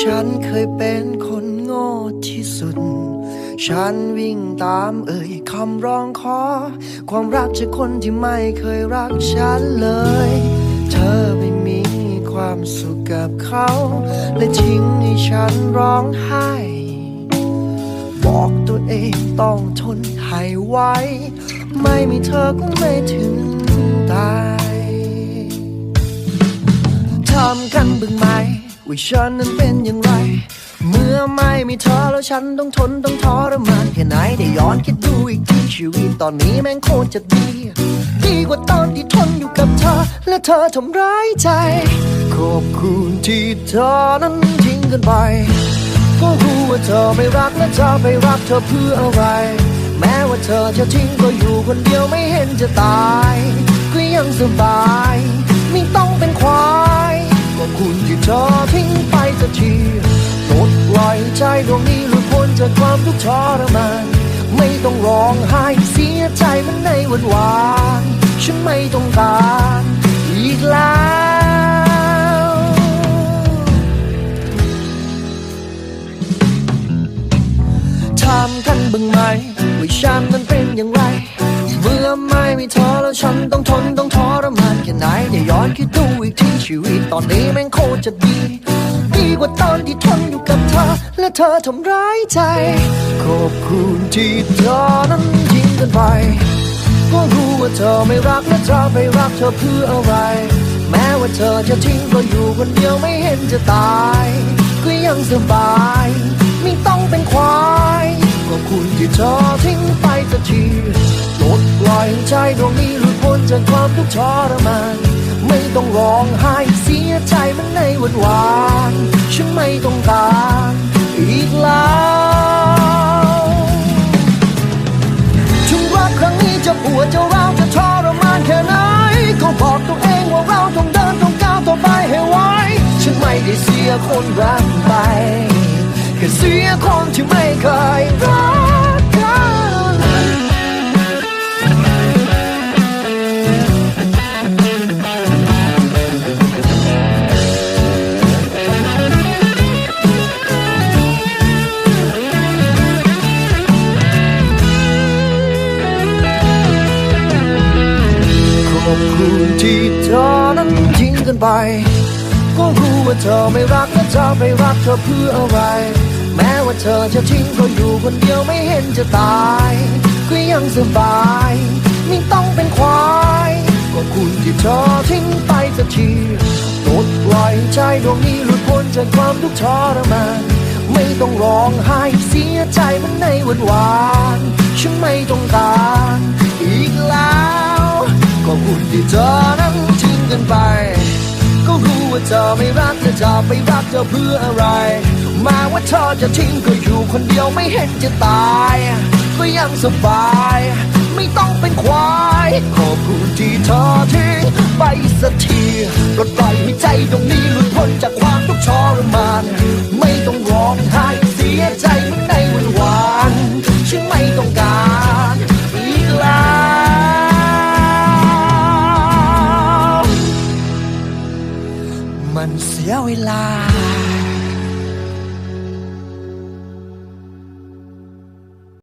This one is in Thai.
ฉันเคยเป็นคนโง่ที่สุด ฉันวิ่งตามเอ่ยคำร้องขอ ความรักจากคนที่ไม่เคยรักฉันเลย เธอไม่มีความสุขกับเขา และทิ้งให้ฉันร้องไห้บอกตัวเองต้องทนให้ไหวไม่มีเธอก็ไม่ถึงตาย ทำกันบึงไหม ว่าฉันนั้นเป็นอย่างไร เมื่อไม่มีเธอแล้วฉันต้องทนต้องทรมานแค่ไหนได้ย้อนคิดดูอีกทีชีวิตตอนนี้แม่งโคตรจะดี ดีกว่าตอนที่ทนอยู่กับเธอ และเธอทำร้ายใจ ขอบคุณที่เธอนั้นทิ้งกันไปก็รู้ว่าเธอไม่รักและจะไปรักเธอเพื่ออะไร แม้ว่าเธอจะทิ้งก็อยู่คนเดียวไม่เห็นจะตาย ก็ยังสบาย ไม่ต้องเป็นควายก็คุณ ธอทิ้งไปสักทีปลดปล่อยใจดวงนี้หลุดพ้นจากความทุกข์ทรมาน ไม่ต้องร้องไห้เสียใจมันในวันวานฉันไม่ต้องการอีกแล้วถามกันบ้างไหมว่าฉันนั้นเป็นอย่างไร ไม่มีเธอแล้วฉันต้องทนต้องทรมานแค่ไหนได้ย้อนคิดดูอีกทีชีวิตตอนนี้แม่งโคตรจะดี ดีกว่าตอนที่ทนอยู่กับเธอ และเธอทำร้ายใจ ขอบคุณที่เธอนั้นทิ้งกันไปก็รู้ว่าเธอไม่รักและจะไปรักเธอเพื่ออะไร แม้ว่าเธอจะทิ้งก็อยู่คนเดียวไม่เห็นจะตาย ก็ยังสบาย ไม่ต้องเป็นควาย ก็คุณที่เธอทิ้งไป ดวงนี้หลุดพ้นจากความทุกข์ทรมานไม่ต้องร้องไห้เสียใจมันในวันวานฉันไม่ต้องการอีกแล้วถึงรักครั้งนี้จะปวดจะร้าวจะทรมานแค่ไหนก็บอกตัวเองว่าเราต้องเดินต้องก้าวต่อไปให้ไหวฉันไม่ได้เสียคนรักไปแค่เสียคนที่ไม่เคยรัก ที่เธอนั้นทิ้งกันไป ก็รู้ว่าเธอไม่รักและจะไปรักเธอเพื่ออะไร แม้ว่าเธอจะทิ้งก็อยู่คนเดียวไม่เห็นจะตาย ก็ยังสบายไม่ต้องเป็นควายก็คุณที่เธอทิ้งไปสักทีปลดปล่อยใจดวงนี้หลุดพ้นจากความทุกข์ทรมานไม่ต้องร้องไห้เสียใจมันในวันวานฉันไม่ต้องการอีกแล้ว ก็คุณที่เธอนั้นทิ้งกันไป ก็รู้ว่าเธอไม่รักและจะไปรักเธอเพื่ออะไร มาว่าเธอจะทิ้งก็อยู่คนเดียวไม่เห็นจะตาย ก็ยังสบาย ไม่ต้องเป็นควาย ขอบคุณที่เธอทิ้งไปสัก มันเสียเวลา